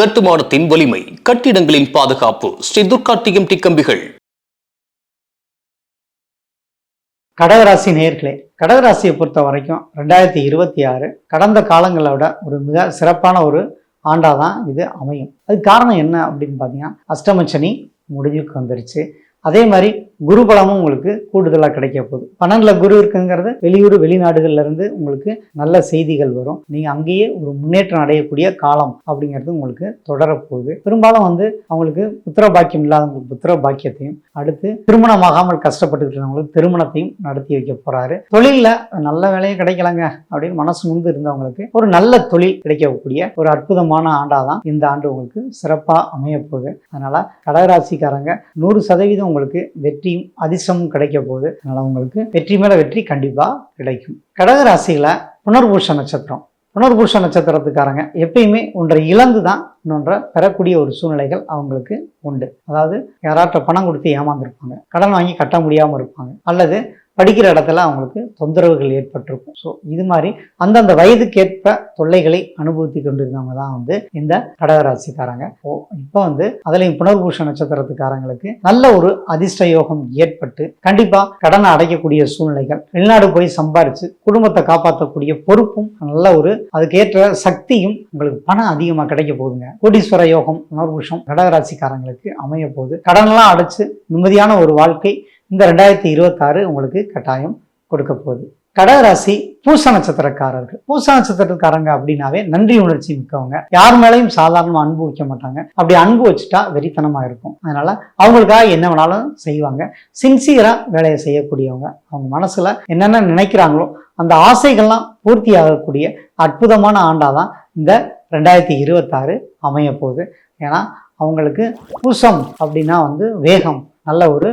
கட்டுமானத்தின் வலிமை கட்டிடங்களின் பாதுகாப்பு ஸ்ரீ துர்கா டிஎம்டி கம்பிகள். கடகராசி நேர்களே கடகராசியை பொறுத்த வரைக்கும் ரெண்டாயிரத்தி இருபத்தி ஆறு கடந்த காலங்களை விட ஒரு மிக சிறப்பான ஒரு ஆண்டாக தான் இது அமையும். அதுக்கு காரணம் என்ன அப்படின்னு பார்த்தீங்கன்னா அஷ்டமச்சனி முடிவுக்கு வந்துருச்சு. அதே மாதிரி குரு பலமும் உங்களுக்கு கூடுதலாக கிடைக்க போகுது. பன்னெண்டில் குரு இருக்குங்கிறது வெளியூர் வெளிநாடுகள்லேருந்து உங்களுக்கு நல்ல செய்திகள் வரும். நீங்கள் அங்கேயே ஒரு முன்னேற்றம் அடையக்கூடிய காலம் அப்படிங்கிறது உங்களுக்கு தொடரப்போகுது பெரும்பாலும் வந்து அவங்களுக்கு புத்திர பாக்கியம் இல்லாதவங்களுக்கு புத்திர பாக்கியத்தையும் அடுத்து திருமணமாகாமல் கஷ்டப்பட்டுக்கிட்டு இருந்தவங்களுக்கு திருமணத்தையும் நடத்தி வைக்க போகிறாரு தொழிலில் நல்ல வேலையை கிடைக்கலங்க அப்படின்னு மனசு முந்து இருந்தவங்களுக்கு ஒரு நல்ல தொழில் கிடைக்கக்கூடிய ஒரு அற்புதமான ஆண்டாக தான் இந்த ஆண்டு உங்களுக்கு சிறப்பாக அமைய போகுது. அதனால கடகராசிக்காரங்க நூறு சதவீதம் உங்களுக்கு வெற்றி வெற்றியும் அதிர்ஷ்டமும் கிடைக்க போகுது. அதனால உங்களுக்கு வெற்றி மேல வெற்றி கண்டிப்பா கிடைக்கும். கடகராசியில புனர்பூஷ நட்சத்திரம். புனர்பூஷ நட்சத்திரத்துக்காரங்க எப்பயுமே ஒன்றை இழந்து தான் இன்னொன்றை பெறக்கூடிய ஒரு சூழ்நிலைகள் அவங்களுக்கு உண்டு. அதாவது யாராட்ட பணம் கொடுத்து ஏமாந்துருப்பாங்க. கடன் வாங்கி கட்ட முடியாமல் இருப்பாங்க. அல்லது படிக்கிற இடத்துல அவங்களுக்கு தொந்தரவுகள் ஏற்பட்டிருக்கும். ஸோ இது மாதிரி அந்தந்த வயதுக்கேற்ப தொல்லைகளை அனுபவித்து கொண்டிருந்தவங்க தான் வந்து இந்த கடகராசிக்காரங்க. ஓ இப்போ வந்து அதுலேயும் புனர்பூஷ நட்சத்திரத்துக்காரங்களுக்கு நல்ல ஒரு அதிர்ஷ்ட யோகம் ஏற்பட்டு கண்டிப்பாக கடனை அடைக்கக்கூடிய சூழ்நிலைகள் வெளிநாடு போய் சம்பாரித்து குடும்பத்தை காப்பாற்றக்கூடிய பொறுப்பும் நல்ல ஒரு அதுக்கேற்ற சக்தியும் உங்களுக்கு பணம் அதிகமாக கிடைக்க போகுதுங்க. கோடீஸ்வர யோகம் புனர்பூஷம் கடகராசிக்காரங்களுக்கு அமைய போகுது. கடனெல்லாம் அடைச்சு நிம்மதியான ஒரு வாழ்க்கை இந்த ரெண்டாயிரத்தி இருபத்தாறு உங்களுக்கு கட்டாயம் கொடுக்க போகுது. கடகராசி பூச நட்சத்திரக்காரர்கள். பூச நட்சத்திரக்காரங்க அப்படின்னாவே நன்றி உணர்ச்சி மிக்கவங்க. யார் மேலேயும் சாதாரணமாக அன்பு வைக்க மாட்டாங்க. அப்படி அன்பு வச்சுட்டா வெறித்தனமா இருக்கும். அதனால அவங்களுக்காக என்ன வேணாலும் செய்வாங்க. சின்சியரா வேலையை செய்யக்கூடியவங்க. அவங்க மனசுல என்னென்ன நினைக்கிறாங்களோ அந்த ஆசைகள்லாம் பூர்த்தி ஆகக்கூடிய அற்புதமான ஆண்டாதான் இந்த ரெண்டாயிரத்தி இருபத்தாறு அமைய போகுது. ஏன்னா அவங்களுக்கு பூசம் அப்படின்னா வந்து வேகம் நல்ல ஒரு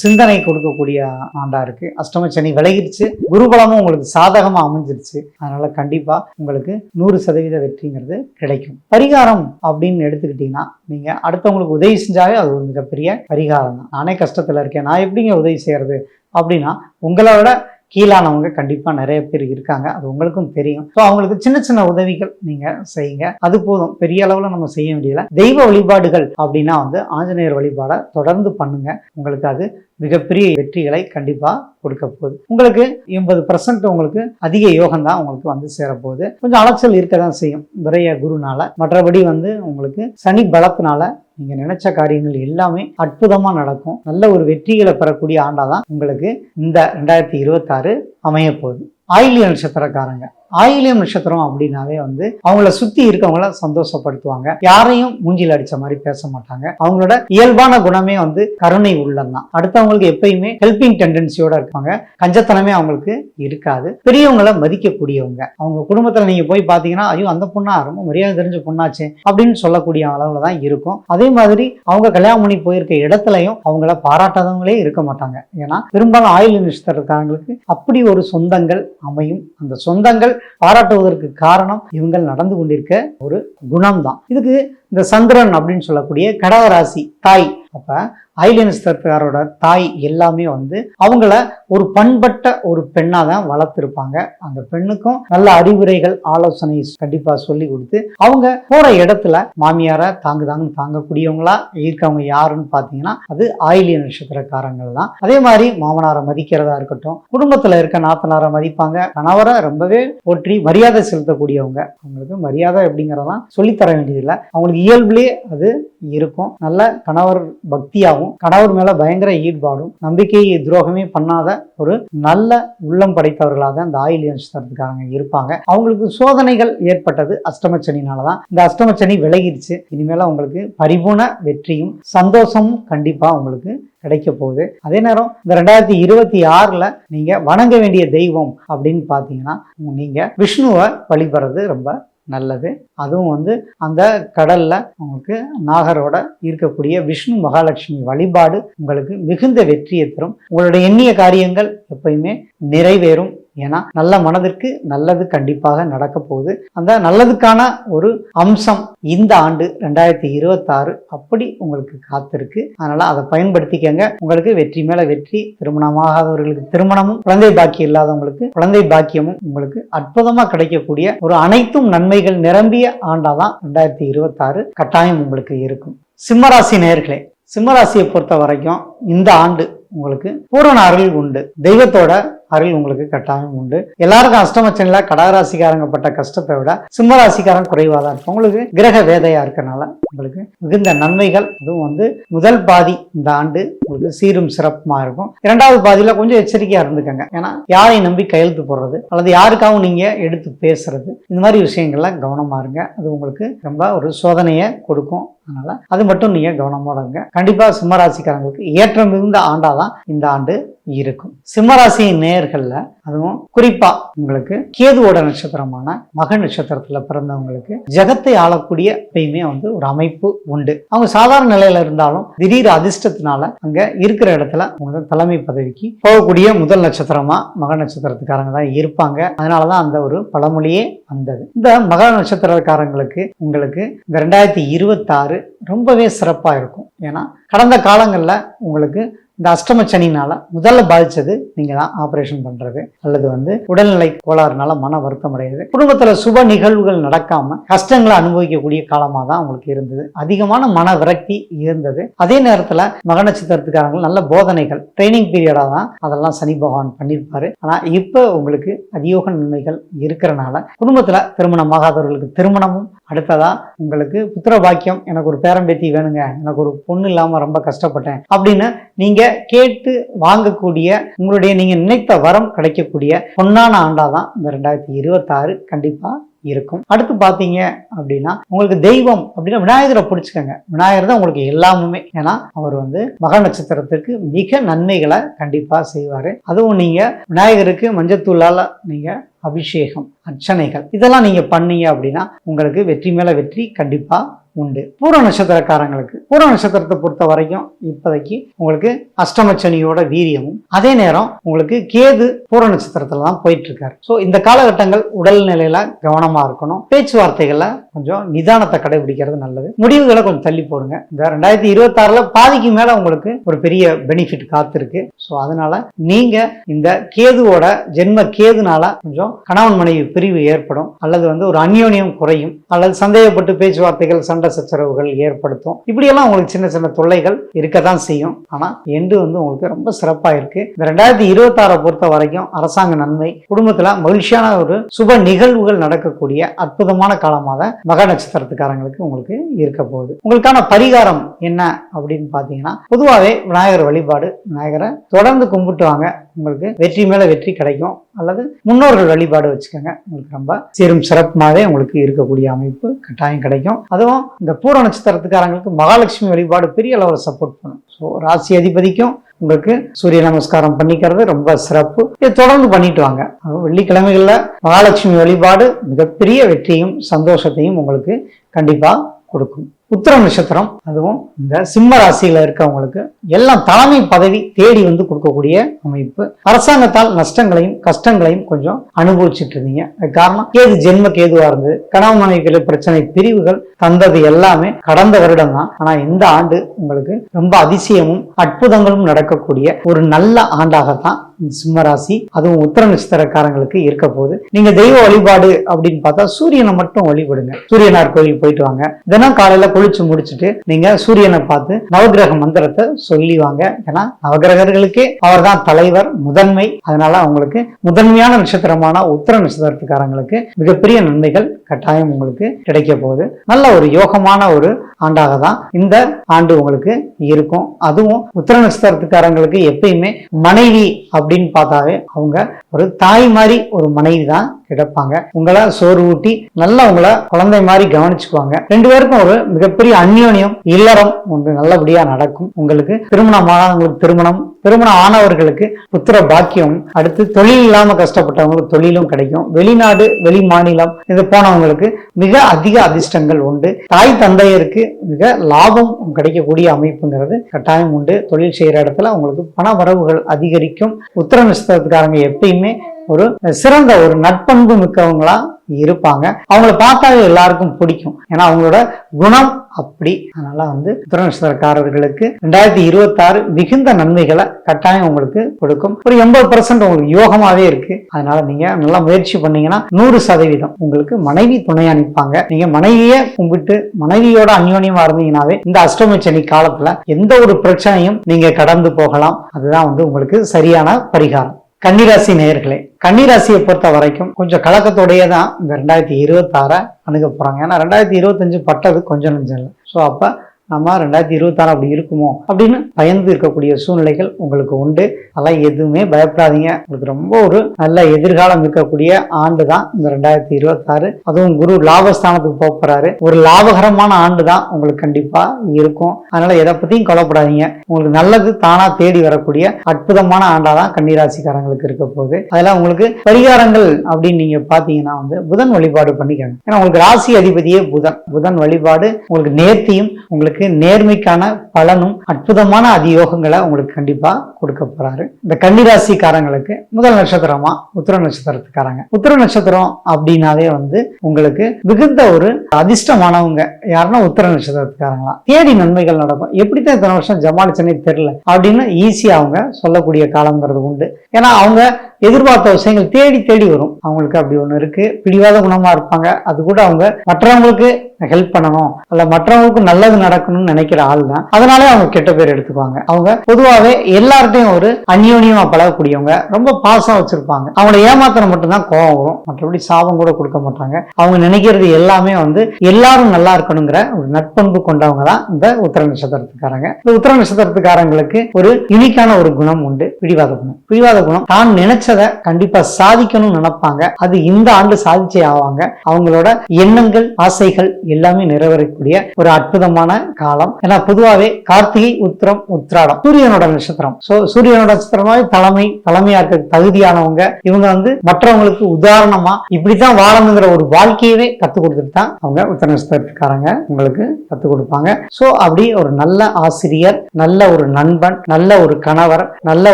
சிந்தனை கொடுக்கக்கூடிய ஆண்டா இருக்கு. அஷ்டமச்சனி விலகிடுச்சு. குருபலமும் உங்களுக்கு சாதகமா அமைஞ்சிருச்சு. அதனால கண்டிப்பா உங்களுக்கு நூறு சதவீத வெற்றிங்கிறது கிடைக்கும். பரிகாரம் அப்படின்னு எடுத்துக்கிட்டீங்கன்னா நீங்க அடுத்தவங்களுக்கு உதவி செஞ்சாவே அது ஒரு மிகப்பெரிய பரிகாரம் தான் நானே கஷ்டத்துல இருக்கேன். நான் எப்படிங்க உதவி செய்யறது? அப்படின்னா உங்களை விட கீழானவங்க கண்டிப்பாக நிறைய பேர் இருக்காங்க. அது உங்களுக்கும் தெரியும். ஸோ அவங்களுக்கு சின்ன சின்ன உதவிகள் நீங்கள் செய்யுங்க. அது போதும். பெரிய அளவில் நம்ம செய்ய வேண்டியதில்லை தெய்வ வழிபாடுகள் அப்படின்னா வந்து ஆஞ்சநேயர் வழிபாடை தொடர்ந்து பண்ணுங்க. உங்களுக்கு அது மிகப்பெரிய வெற்றிகளை கண்டிப்பாக கொடுக்க போகுது. உங்களுக்கு எண்பது பர்சன்ட் உங்களுக்கு அதிக யோகம் தான் உங்களுக்கு வந்து சேரப்போகுது. கொஞ்சம் அலைச்சல் இருக்க தான் செய்யும். விரைய குருனால. மற்றபடி வந்து உங்களுக்கு சனி பலத்தினால நீங்க நினைச்ச காரியங்கள் எல்லாமே அற்புதமாக நடக்கும். நல்ல ஒரு வெற்றிகளை பெறக்கூடிய ஆண்டாக தான் உங்களுக்கு இந்த ரெண்டாயிரத்தி இருபத்தாறு அமையப்போகுது. ஆயிலிய நட்சத்திரக்காரங்க. ஆயிலியம் நட்சத்திரம் அப்படின்னாவே வந்து அவங்கள சுத்தி இருக்கவங்கள சந்தோஷப்படுத்துவாங்க. யாரையும் மூஞ்சில் அடிச்ச மாதிரி பேச மாட்டாங்க. அவங்களோட இயல்பான குணமே வந்து கருணை உள்ளம் தான் அடுத்தவங்களுக்கு எப்பயுமே ஹெல்பிங் டெண்டன்சியோட இருப்பாங்க. கஞ்சத்தனமே அவங்களுக்கு இருக்காது. பெரியவங்களை மதிக்கக்கூடியவங்க. அவங்க குடும்பத்துல நீங்க போய் பாத்தீங்கன்னா ஐயோ அந்த பொண்ணா ரொம்ப மரியாதை தெரிஞ்ச பொண்ணாச்சு அப்படின்னு சொல்லக்கூடிய அளவுல தான் இருக்கும். அதே மாதிரி அவங்க கல்யாணம் பண்ணி போயிருக்க இடத்துலையும் அவங்கள பாராட்டாதவங்களே இருக்க மாட்டாங்க. ஏன்னா பெரும்பாலும் ஆயுள் நட்சத்திரக்காரங்களுக்கு அப்படி ஒரு சொந்தங்கள் அமையும். அந்த சொந்தங்கள் பாராட்டுவதற்கு காரணம் இவங்கள் நடந்து கொண்டிருக்க ஒரு குணம் தான் இதுக்கு இந்த சந்திரன் அப்படின்னு சொல்லக்கூடிய கடகராசி தாய். அப்ப ஐலியனிஸ்தக்காரோட தாய் எல்லாமே வந்து அவங்கள ஒரு பண்பட்ட ஒரு பெண்ணாக தான் வளர்த்துருப்பாங்க. அந்த பெண்ணுக்கும் நல்ல அறிவுரைகள் ஆலோசனை கண்டிப்பாக சொல்லி கொடுத்து அவங்க போற இடத்துல மாமியாரை தாங்கு தாங்க தாங்கக்கூடியவங்களா இருக்கவங்க யாருன்னு பார்த்தீங்கன்னா அது ஆயிலிய நட்சத்திரக்காரங்கள் தான். அதே மாதிரி மாமனாரை மதிக்கிறதா இருக்கட்டும் குடும்பத்தில் இருக்க நாத்தனாரை மதிப்பாங்க. கணவரை ரொம்பவே போற்றி மரியாதை செலுத்தக்கூடியவங்க. அவங்களுக்கு மரியாதை அப்படிங்கிறதெல்லாம் சொல்லித்தர வேண்டியதில்லை. அவங்களுக்கு இயல்புலேயே அது இருக்கும். நல்ல கணவர் பக்தியாகவும் கணவர் மேல பயங்கர ஈடுபாடும் நம்பிக்கை துரோகமே பண்ணாத ஒரு நல்ல உள்ளம் படைத்தவர்களாக தான் இந்த ஆயில் நட்சத்திரத்துக்காரங்க இருப்பாங்க. அவங்களுக்கு சோதனைகள் ஏற்பட்டது அஷ்டமச்சனினால தான் இந்த அஷ்டமச்சனி விலகிடுச்சு. இனிமேல உங்களுக்கு பரிபூர்ண வெற்றியும் சந்தோஷமும் கண்டிப்பா உங்களுக்கு கிடைக்க போகுது. அதே நேரம் இந்த ரெண்டாயிரத்தி இருபத்தி ஆறுல நீங்க வணங்க வேண்டிய தெய்வம் அப்படின்னு பாத்தீங்கன்னா நீங்க விஷ்ணுவை வழிபடுறது ரொம்ப நல்லது. அதுவும் வந்து அந்த கடல்ல உங்களுக்கு நாகரோட இருக்கக்கூடிய விஷ்ணு மகாலட்சுமி வழிபாடு உங்களுக்கு மிகுந்த வெற்றியை தரும். உங்களுடைய எண்ணிய காரியங்கள் எப்பயுமே நிறைவேறும். ஏன்னா நல்ல மனதிற்கு நல்லது கண்டிப்பாக நடக்க போகுது. அந்த நல்லதுக்கான ஒரு அம்சம் இந்த ஆண்டு ரெண்டாயிரத்தி இருபத்தாறு அப்படி உங்களுக்கு காத்திருக்கு. அதனால அதை பயன்படுத்திக்கங்க. உங்களுக்கு வெற்றி மேல வெற்றி திருமணமாகாதவர்களுக்கு திருமணமும் குழந்தை பாக்கியம் இல்லாதவங்களுக்கு குழந்தை பாக்கியமும் உங்களுக்கு அற்புதமா கிடைக்கக்கூடிய ஒரு அனைத்தும் நன்மைகள் நிரம்பிய ஆண்டாதான் ரெண்டாயிரத்தி இருபத்தாறு கட்டாயம் உங்களுக்கு இருக்கும். சிம்மராசி நேர்களே சிம்மராசியை பொறுத்த வரைக்கும் இந்த ஆண்டு உங்களுக்கு பூரண அருள் உண்டு. தெய்வத்தோட அருள் உங்களுக்கு கட்டாயம் உண்டு. எல்லாருக்கும் அஷ்டமச்சனில கடகராசிக்காரங்க பட்ட கஷ்டத்தை விட சிம்மராசிக்காரன் குறைவாக தான் இருக்கும். உங்களுக்கு கிரக வேதையா இருக்கனால உங்களுக்கு மிகுந்த நன்மைகள் அதுவும் வந்து முதல் பாதி இந்த ஆண்டு உங்களுக்கு சீரும் சிறப்புமா இருக்கும். இரண்டாவது பாதியில் கொஞ்சம் எச்சரிக்கையா இருந்துக்கங்க. ஏன்னா யாரை நம்பி கையெழுத்து போடுறது அல்லது யாருக்காகவும் நீங்க எடுத்து பேசுறது இந்த மாதிரி விஷயங்கள்லாம் கவனமா இருங்க. அது உங்களுக்கு ரொம்ப ஒரு சோதனையை கொடுக்கும். அதனால அது மட்டும் நீங்க கவனமோட இருங்க. கண்டிப்பா சிம்மராசிக்காரங்களுக்கு ஏற்றம் மிகுந்த ஆண்டாதான் இந்த ஆண்டு இருக்கும். சிம்மராசியின் நேயர்கள்ல அதுவும் குறிப்பா உங்களுக்கு கேதுவோட நட்சத்திரமான மக நட்சத்திரத்துல பிறந்தவங்களுக்கு ஜகத்தை ஆளக்கூடிய எப்பயுமே வந்து ஒரு அமைப்பு உண்டு. அவங்க சாதாரண நிலையில இருந்தாலும் திடீர் அதிர்ஷ்டத்தினால அங்க இருக்கிற இடத்துல அவங்க தலைமை பதவிக்கு போகக்கூடிய முதல் நட்சத்திரமா மக நட்சத்திரத்துக்காரங்க தான் இருப்பாங்க. அதனாலதான் அந்த ஒரு பழமொழியே வந்தது. இந்த மக நட்சத்திரக்காரங்களுக்கு உங்களுக்கு இந்த ரெண்டாயிரத்தி இருபத்தாறு ரொம்பவே சிறப்பா இருக்கும். ஏன்னா கடந்த காலங்கள்ல உங்களுக்கு இந்த அஷ்டம சனினால முதல்ல பாதிச்சது நீங்க தான் ஆபரேஷன் பண்றது. அல்லது வந்து உடல்நிலை கோளாறுனால மன வருத்தம் அடையுது குடும்பத்துல சுப நிகழ்வுகள் நடக்காம கஷ்டங்களை அனுபவிக்கக்கூடிய காலமா தான் உங்களுக்கு இருந்தது. அதிகமான மன விரக்தி இருந்தது. அதே நேரத்துல மக நட்சத்திரத்துக்காரங்க நல்ல போதனைகள் ட்ரைனிங் பீரியடா தான் அதெல்லாம் சனி பகவான் பண்ணியிருப்பாரு ஆனா இப்ப உங்களுக்கு அதியோக நன்மைகள் இருக்கிறனால குடும்பத்துல திருமணமாகாதவர்களுக்கு திருமணமும் அடுத்ததா உங்களுக்கு புத்திர பாக்கியம் எனக்கு ஒரு பேரம்பேத்தி வேணுங்க எனக்கு ஒரு பொண்ணு இல்லாம ரொம்ப கஷ்டப்பட்டேன் அப்படின்னு நீங்க கேட்டு வாங்கக்கூடிய உங்களுடைய நீங்க நினைத்த வரம் கிடைக்கக்கூடிய பொன்னான ஆண்டாதான் இந்த ரெண்டாயிரத்தி இருபத்தாறு கண்டிப்பா இருக்கும். அடுத்து பார்த்தீங்க அப்படின்னா உங்களுக்கு தெய்வம் அப்படின்னா விநாயகரை பிடிச்சிக்கோங்க. விநாயகர் தான் உங்களுக்கு எல்லாமுமே. ஏன்னா அவர் வந்து மக நட்சத்திரத்துக்கு மிக நன்மைகளை கண்டிப்பாக செய்வார். அதுவும் நீங்கள் விநாயகருக்கு மஞ்சத்தூளால் நீங்கள் அபிஷேகம் அர்ச்சனைகள். இதெல்லாம் நீங்க பண்ணீங்க அப்படின்னா உங்களுக்கு வெற்றி மேல வெற்றி கண்டிப்பா உண்டு. பூர நட்சத்திரக்காரங்களுக்கு பூர நட்சத்திரத்தை பொறுத்த வரைக்கும் இப்போதைக்கு உங்களுக்கு அஷ்டமச்சனியோட வீரியமும் அதே நேரம் உங்களுக்கு கேது பூர நட்சத்திரத்துல தான் போயிட்டு இருக்காரு ஸோ இந்த காலகட்டங்கள் உடல் நிலையில கவனமா இருக்கணும். பேச்சுவார்த்தைகள்ல கொஞ்சம் நிதானத்தை கடைபிடிக்கிறது நல்லது. முடிவுகளை கொஞ்சம் தள்ளி போடுங்க. இந்த ரெண்டாயிரத்தி இருபத்தாறுல பாதிக்கு மேல உங்களுக்கு ஒரு பெரிய பெனிஃபிட் காத்திருக்கு. ஸோ அதனால நீங்க இந்த கேதுவோட ஜென்ம கேதுனால கொஞ்சம் கணவன் மனைவி பிரிவு ஏற்படும் அல்லது வந்து ஒரு அந்யோன்யம் குறையும் அல்லது சந்தேகப்பட்டு பேச்சுவார்த்தைகள் சண்டை சச்சரவுகள் ஏற்படுத்தும். இப்படியெல்லாம் உங்களுக்கு சின்ன சின்ன தொல்லைகள் இருக்கத்தான் செய்யும். ஆனா எண்டு வந்து உங்களுக்கு ரொம்ப சிறப்பா இருக்கு. இந்த ரெண்டாயிரத்தி இருபத்தாறை பொறுத்த வரைக்கும் அரசாங்க நன்மை குடும்பத்துல மகிழ்ச்சியான ஒரு சுப நிகழ்வுகள் நடக்கக்கூடிய அற்புதமான காலமாக மக நட்சத்திரத்துக்காரங்களுக்கு உங்களுக்கு இருக்க போகுது. உங்களுக்கான பரிகாரம் என்ன அப்படின்னு பார்த்தீங்கன்னா பொதுவாகவே விநாயகர் வழிபாடு. விநாயகரை தொடர்ந்து கும்பிட்டு வாங்க உங்களுக்கு வெற்றி மேல வெற்றி கிடைக்கும். அல்லது முன்னோர்கள் வழிபாடு வச்சுக்கோங்க. உங்களுக்கு ரொம்ப சீரும் சிறப்புமாவே உங்களுக்கு இருக்கக்கூடிய அமைப்பு கட்டாயம் கிடைக்கும். அதுவும் இந்த பூர நட்சத்திரத்துக்காரங்களுக்கு மகாலட்சுமி வழிபாடு பெரிய அளவில் சப்போர்ட் பண்ணும். ஸோ ராசி அதிபதிக்கும் உங்களுக்கு சூரிய நமஸ்காரம் பண்ணிக்கிறது ரொம்ப சிறப்பு. இதை தொடர்ந்து பண்ணிட்டு வாங்க. வெள்ளிக்கிழமைகளில் மகாலட்சுமி வழிபாடு மிகப்பெரிய வெற்றியும் சந்தோஷத்தையும் உங்களுக்கு கண்டிப்பாக கொடுக்கும். உத்திர நட்சத்திரம் அதுவும் இந்த சிம்ம ராசியில இருக்கவங்களுக்கு எல்லாம் தலைமை பதவி தேடி வந்து கொடுக்கக்கூடிய அமைப்பு. அரசாங்கத்தால் நஷ்டங்களையும் கஷ்டங்களையும் கொஞ்சம் அனுபவிச்சுட்டு இருந்தீங்க. காரணம் கேது ஜென்ம கேதுவா இருந்தது. கணவன் மனைவிகள் பிரச்சனை பிரிவுகள் தந்தது எல்லாமே கடந்த வருடம் தான் ஆனா இந்த ஆண்டு உங்களுக்கு ரொம்ப அதிசயமும் அற்புதங்களும் நடக்கக்கூடிய ஒரு நல்ல ஆண்டாகத்தான் சிம்ம ராசி அதுவும் உத்திர நட்சத்திரக்காரங்களுக்கு இருக்க போகுது. நீங்க தெய்வ வழிபாடு அப்படின்னு பார்த்தா சூரியனை மட்டும் வழிபடுங்க. சூரியனார் கோயில் போயிட்டு வாங்க. தினம் காலையில குளிச்சு முடிச்சுட்டு நீங்க சூரியனை பார்த்து நவகிரக மந்திரத்தை சொல்லி வாங்க. ஏன்னா நவகிரகர்களுக்கே அவர்தான் தலைவர் முதன்மை. அதனால அவங்களுக்கு முதன்மையான நட்சத்திரமான உத்திர நட்சத்திரத்துக்காரங்களுக்கு மிகப்பெரிய நன்மைகள் கட்டாயம் உங்களுக்கு கிடைக்க போகுது. நல்ல ஒரு யோகமான ஒரு ஆண்டாக தான் இந்த ஆண்டு உங்களுக்கு இருக்கும். அதுவும் உத்தர நட்சத்திரத்துக்காரங்களுக்கு எப்பயுமே மனைவி அப்படின்னு பார்த்தாவே அவங்க ஒரு தாய் மாதிரி ஒரு மனைவி தான் கிடப்பாங்க. உங்களை சோறு ஊட்டி நல்லா உங்களை குழந்தை மாதிரி கவனிச்சுக்குவாங்க. ரெண்டு பேருக்கும் ஒரு மிகப்பெரிய அந்யோன்யம் இல்லறம் ஒன்று நல்லபடியா நடக்கும். உங்களுக்கு திருமணம் ஆனவங்களுக்கு திருமணம் திருமணம் ஆனவர்களுக்கு புத்திர பாக்கியம் அடுத்து தொழில் இல்லாம கஷ்டப்பட்டவங்களுக்கு தொழிலும் கிடைக்கும். வெளிநாடு வெளி மாநிலம் இது போனவங்களுக்கு மிக அதிக அதிர்ஷ்டங்கள் உண்டு. தாய் தந்தையருக்கு மிக லாபம் கிடைக்கக்கூடிய அமைப்புங்கிறது கட்டாயம் உண்டு. தொழில் செய்யற இடத்துல உங்களுக்கு பண வரவுகள் அதிகரிக்கும். உத்திர நட்சத்திரத்துக்காரங்க எப்பயுமே ஒரு சிறந்த ஒரு நட்பண்பு மிக்கவங்களா இருப்பாங்க. அவங்கள பார்த்தாவே எல்லாருக்கும் பிடிக்கும். ஏன்னா அவங்களோட குணம் அப்படி. அதனால வந்து உத்திரநட்சத்திரக்காரர்களுக்கு ரெண்டாயிரத்தி இருபத்தாறு மிகுந்த நன்மைகளை கட்டாயம் உங்களுக்கு கொடுக்கும். ஒரு எண்பது பர்சன்ட் உங்களுக்கு யோகமாவே இருக்கு. அதனால நீங்க நல்லா முயற்சி பண்ணீங்கன்னா நூறு சதவீதம் உங்களுக்கு மனைவி துணை அனுப்பாங்க நீங்க மனைவியே கும்பிட்டு மனைவியோட அந்யோன்யமா இருந்தீங்கன்னாவே இந்த அஷ்டமி சனி காலத்துல எந்த ஒரு பிரச்சனையும் நீங்க கடந்து போகலாம். அதுதான் வந்து உங்களுக்கு சரியான பரிகாரம். கன்னிராசி நேயர்களே கன்னிராசியை பொறுத்த வரைக்கும் கொஞ்சம் கலக்கத்தோடயே தான் இந்த ரெண்டாயிரத்தி இருபத்தாறை அணுக போறாங்க. ஏன்னா ரெண்டாயிரத்தி இருபத்தஞ்சு பட்டது கொஞ்சம் நெஞ்சம் இல்லை. ஸோ அப்போ நம்ம ரெண்டாயிரத்தி இருபத்தாறு அப்படி இருக்குமோ? அப்படின்னு பயந்து இருக்கக்கூடிய சூழ்நிலைகள் உங்களுக்கு உண்டு. அதெல்லாம் எதுவுமே பயப்படாதீங்க. உங்களுக்கு ரொம்ப ஒரு நல்ல எதிர்காலம் இருக்கக்கூடிய ஆண்டு தான் இந்த ரெண்டாயிரத்தி இருபத்தாறு. அதுவும் குரு லாபஸ்தானத்துக்கு போக ஒரு லாபகரமான ஆண்டு தான் உங்களுக்கு கண்டிப்பாக இருக்கும். அதனால எதை பற்றியும் கவலைப்படாதீங்க. உங்களுக்கு நல்லது தானாக தேடி வரக்கூடிய அற்புதமான ஆண்டாக தான் கன்னிராசிக்காரங்களுக்கு இருக்க போகுது. அதெல்லாம் உங்களுக்கு பரிகாரங்கள் அப்படின்னு நீங்கள் பார்த்தீங்கன்னா வந்து புதன் வழிபாடு பண்ணிக்கணும் ஏன்னா உங்களுக்கு ராசி அதிபதியே புதன். புதன் வழிபாடு உங்களுக்கு நேர்த்தியும் உங்களுக்கு நேர்மைக்கான பலனும் அற்புதமான அதியோகங்களை உங்களுக்கு கண்டிப்பா கொடுக்க போறாரு. இந்த கன்னிராசிக்காரங்களுக்கு முதல் நட்சத்திரமா உத்திர நட்சத்திரத்துக்காரங்க. உத்திர நட்சத்திரம் அப்படின்னாலே வந்து உங்களுக்கு மிகுந்த ஒரு அதிர்ஷ்டமானவங்க யாருன்னா உத்திர நட்சத்திரத்துக்காரங்களா. தேடி நன்மைகள் நடக்கும். எப்படித்தான் இத்தனை வருஷம் ஜமாளிச்சனே தெரியல. அப்படின்னு ஈஸியா அவங்க சொல்லக்கூடிய காலங்கிறது உண்டு. ஏன்னா அவங்க எதிர்பார்த்த விஷயங்கள் தேடி தேடி வரும். அவங்களுக்கு அப்படி ஒண்ணு இருக்கு. பிடிவாத குணமா இருப்பாங்க. அது கூட அவங்க மற்றவங்களுக்கு ஹெல்ப் பண்ணணும். அல்ல மற்றவங்களுக்கு நல்லது நடக்கணும்னு நினைக்கிற ஆள் தான். அதனாலே அவங்க கெட்ட பேர் எடுத்துக்குவாங்க. அவங்க பொதுவாகவே எல்லார்ட்டையும் ஒரு அந்யோன்யமா பழகக்கூடியவங்க. ரொம்ப பாசம் வச்சிருப்பாங்க. அவங்கள ஏமாத்தின மட்டும்தான் கோவம் வரும். மற்றபடி சாபம் கூட கொடுக்க மாட்டாங்க. அவங்க நினைக்கிறது எல்லாமே வந்து எல்லாரும் நல்லா இருக்கணுங்கிற ஒரு நட்பண்பு கொண்டவங்க தான் இந்த உத்தர நட்சத்திரத்துக்காரங்க. இந்த உத்தர நட்சத்திரத்துக்காரங்களுக்கு ஒரு யூனிக்கான ஒரு குணம் உண்டு. பிடிவாத குணம். பிடிவாத குணம் தான் நினைச்சதை கண்டிப்பா சாதிக்கணும்னு நினைப்பாங்க. அது இந்த ஆண்டு சாதிச்சே ஆவாங்க. அவங்களோட எண்ணங்கள் ஆசைகள் எல்லாமே நிறைவேறக்கூடிய ஒரு அற்புதமான காலம். ஏன்னா பொதுவாகவே கார்த்திகை உத்திரம் உத்திராடம் சூரியனோட நட்சத்திரம். சோ சூரியனோட நட்சத்திரமாவே தலைமை தலைமையா இருக்க தகுதியானவங்க. இவங்க வந்து மற்றவங்களுக்கு உதாரணமா இப்படித்தான் வாழணுங்கிற ஒரு வாழ்க்கையவே கத்து கொடுத்துட்டு தான் அவங்க உத்தர நட்சத்திரத்துக்காரங்க உங்களுக்கு கத்து கொடுப்பாங்க. சோ அப்படி ஒரு நல்ல ஆசிரியர் நல்ல ஒரு நண்பன் நல்ல ஒரு கணவர் நல்ல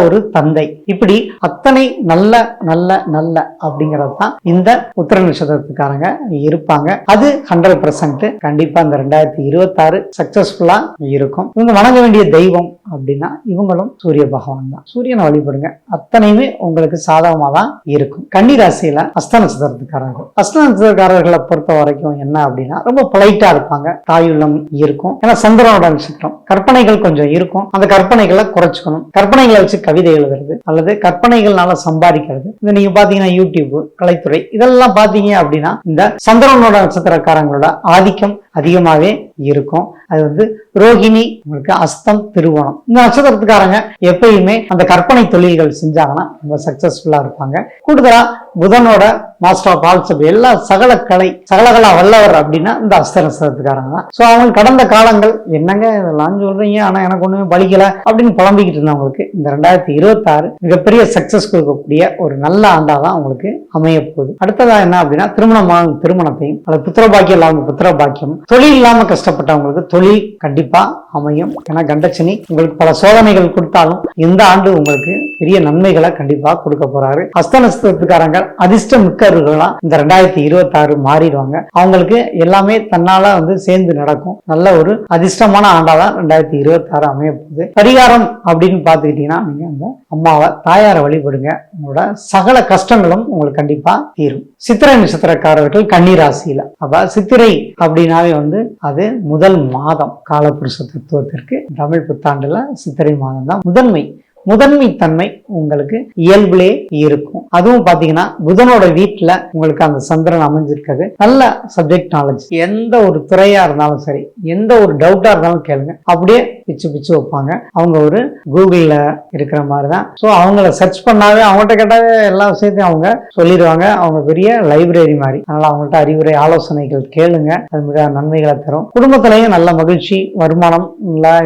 ஒரு தந்தை. இப்படி அத்தனை நல்ல நல்ல நல்ல அப்படிங்கிறது தான் இந்த உத்திர நட்சத்திரத்துக்காரங்க இருப்பாங்க. அது ஹண்ட்ரட் பர்சன்ட் கண்டிப்பா இந்த ரெண்டாயிரத்தி இருபத்தாறு சக்சஸ்ஃபுல்லா இருக்கும். இவங்க வணங்க வேண்டிய தெய்வம் அப்படின்னா இவங்களும் சூரிய பகவான் தான். சூரியனை வழிபடுங்க. அத்தனையுமே உங்களுக்கு சாதகமாக தான் இருக்கும். கன்னி ராசியில் அஸ்த நட்சத்திரத்துக்காரர்கள். அஸ்த நட்சத்திரக்காரர்களை பொறுத்த வரைக்கும் என்ன அப்படின்னா ரொம்ப பொலைட்டாக இருப்பாங்க. தாயுள்ளம் இருக்கும். ஏன்னா சந்திரனோட நட்சத்திரம். கற்பனைகள் கொஞ்சம் இருக்கும். அந்த கற்பனைகளை குறைச்சிக்கணும். கற்பனைகளை வச்சு கவிதை எழுதுறது அல்லது கற்பனைகள்னால சம்பாதிக்கிறது. இந்த நீங்க பாத்தீங்கன்னா யூடியூப் கலைத்துறை இதெல்லாம் பாத்தீங்க அப்படின்னா இந்த சந்திரனோட நட்சத்திரக்காரங்களோட ஆதிக்கம் அதிகமாகவே இருக்கும். அது வந்து ரோகிணி உங்களுக்கு அஸ்தம் திருவோணம். இந்த நட்சத்திரத்துக்காரங்க எப்பயுமே அந்த கற்பனை தொழில்கள் செஞ்சாங்கன்னா ரொம்ப சக்சஸ்ஃபுல்லா இருப்பாங்க. கூடுதலா புதனோட மாஸ்டர் ஆஃப் ஆல்ஸ் எல்லா சகல கலை சகலகலா வல்லவர் அப்படின்னா இந்த அஸ்தரஸ்தரத்துக்காரங்க தான். ஸோ அவங்க கடந்த காலங்கள் என்னங்க இதெல்லாம் சொல்றீங்க? ஆனால் எனக்கு ஒன்றுமே பலிக்கல அப்படின்னு புலம்பிக்கிட்டு இருந்தவங்களுக்கு இந்த ரெண்டாயிரத்தி இருபத்தாறு மிகப்பெரிய சக்சஸ் கொடுக்கக்கூடிய ஒரு நல்ல ஆண்டாக தான் அவங்களுக்கு அமைய போகுது. அடுத்ததாக என்ன அப்படின்னா திருமணமான திருமணத்தையும் அல்லது புத்திர பாக்கியம் புத்திரபாக்கியம் புத்திர பாக்கியம் தொழில் இல்லாமல் கஷ்டப்பட்டவங்களுக்கு தொழில் கண்டிப்பாக அமையும். ஏன்னா கண்டச்சனி உங்களுக்கு பல சோதனைகள் கொடுத்தாலும் இந்த ஆண்டு உங்களுக்கு பெரிய நன்மைகளை கண்டிப்பாக கொடுக்க போறாரு. அஸ்தனஸ்தத்துக்காரங்க அதிர்ஷ்டம் அதிர்ஷ்ட மிக்கவர்களா இந்த ரெண்டாயிரத்தி இருபத்தி ஆறு மாறிடுவாங்க. அவங்களுக்கு எல்லாமே தன்னால வந்து சேர்ந்து நடக்கும். நல்ல ஒரு அதிர்ஷ்டமான ஆண்டாதான் ரெண்டாயிரத்தி இருபத்தி ஆறு அமைய போகுது. பரிகாரம் அப்படின்னு பார்த்துக்கிட்டீங்கன்னா நீங்க அந்த அம்மாவை தாயாரை வழிபடுங்க. உங்களோட சகல கஷ்டங்களும் உங்களுக்கு கண்டிப்பா தீரும். சித்திரை நட்சத்திரக்காரர்கள் கன்னிராசியில. அப்ப சித்திரை அப்படின்னாவே வந்து அது முதல் மாதம். காலப்புருஷ தத்துவத்திற்கு தமிழ் புத்தாண்டுல சித்திரை மாதம் தான் முதன்மை. முதன்மை தன்மை உங்களுக்கு இயல்பிலே இருக்கும். அதுவும் பாத்தீங்கன்னா புதனோட வீட்டுல உங்களுக்கு அந்த சந்திரன் அமைஞ்சிருக்கிறது நல்ல சப்ஜெக்ட் நாலேஜ் எந்த ஒரு துறையா இருந்தாலும் சரி எந்த ஒரு டவுட்டா இருந்தாலும் கேளுங்க. அப்படியே பிச்சு பிச்சு வைப்பாங்க. அவங்க ஒரு கூகுள்ல இருக்கிற மாதிரி தான் ஸோ அவங்கள சர்ச் பண்ணாவே அவங்கள்ட்ட கேட்டாவே எல்லா விஷயத்தையும் அவங்க சொல்லிடுவாங்க. அவங்க பெரிய லைப்ரரி மாதிரி. அதனால அவங்கள்ட்ட அறிவுரை ஆலோசனைகள் கேளுங்க. அது மிக நன்மைகளை தரும். குடும்பத்திலையும் நல்ல மகிழ்ச்சி வருமானம்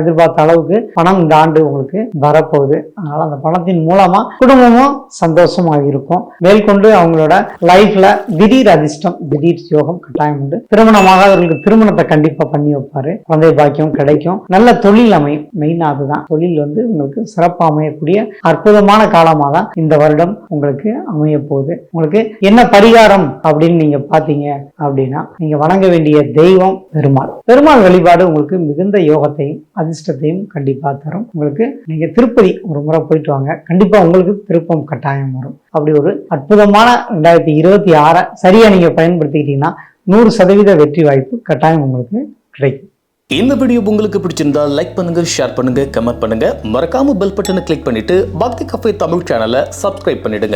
எதிர்பார்த்த அளவுக்கு பணம் இந்த ஆண்டு உங்களுக்கு வரப்போகுது. அதனால அந்த பணத்தின் மூலமா குடும்பமும் சந்தோஷமாக இருக்கும். மேற்கொண்டு அவங்களோட லைஃப்ல திடீர் அதிர்ஷ்டம் திடீர் யோகம் கட்டாயம் உண்டு. திருமணமாகாதவர்களுக்கு திருமணத்தை கண்டிப்பா பண்ணி வைப்பாரு. குழந்தை பாக்கியம் கிடைக்கும். நல்ல தொழில் அமையும் மெயினா அதுதான். தொழில் வந்து உங்களுக்கு சிறப்பாக அமையக்கூடிய அற்புதமான காலமாக தான் இந்த வருடம் உங்களுக்கு அமைய போகுது உங்களுக்கு என்ன பரிகாரம் அப்படின்னு நீங்க பாத்தீங்க அப்படின்னா நீங்க வணங்க வேண்டிய தெய்வம் பெருமாள். பெருமாள் வழிபாடு உங்களுக்கு மிகுந்த யோகத்தையும் அதிர்ஷ்டத்தையும் கண்டிப்பா தரும். உங்களுக்கு நீங்க திருப்பதி ஒரு முறை போயிட்டு வாங்க. கண்டிப்பா உங்களுக்கு திருப்பம் கட்டாயம் வரும். அப்படி ஒரு அற்புதமான ரெண்டாயிரத்தி இருபத்தி ஆறை சரியா நீங்க பயன்படுத்திக்கிட்டீங்கன்னா நூறு சதவீத வெற்றி வாய்ப்பு கட்டாயம் உங்களுக்கு கிடைக்கும். இந்த வீடியோ உங்களுக்கு பிடிச்சிருந்தா லைக் பண்ணுங்க ஷேர் பண்ணுங்க கமெண்ட் பண்ணுங்க. மறக்காம பெல் பட்டனை கிளிக் பண்ணிட்டு பக்தி கஃபே தமிழ் சேனலை சப்ஸ்கிரைப் பண்ணிடுங்க.